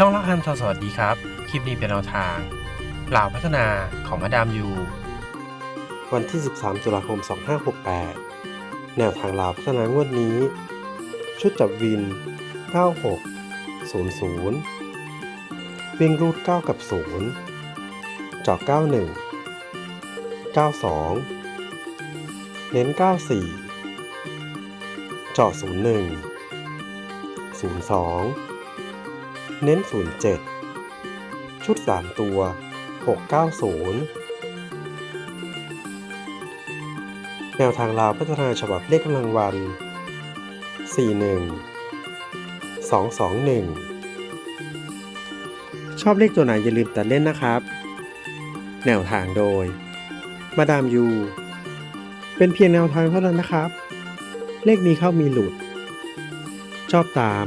ช่องละคันทอสวัสดีครับ คลิปนี้เป็นแนวทางเหล่าพัฒนาของมาดามยู วันที่ 13 ตุลาคม 2568 แนวทางหล่าวพัฒนางวดนี้ ชุดจับวิน 96 00 วิ่งรูด 9 กับ 0 เจาะ 91 92 เน้น 94 เจาะ 01 02 เน้น 07 ชุด 3 ตัว 690 แนวทางลาวพัฒนาฉบับเลขกำลังวัน 41 221 ชอบเลขตัวไหนอย่าลืมตัดเล่นนะครับ แนวทางโดย มาดามยู เป็นเพียงแนวทางเท่านั้นนะครับ เลขมีเข้ามีหลุด ชอบตาม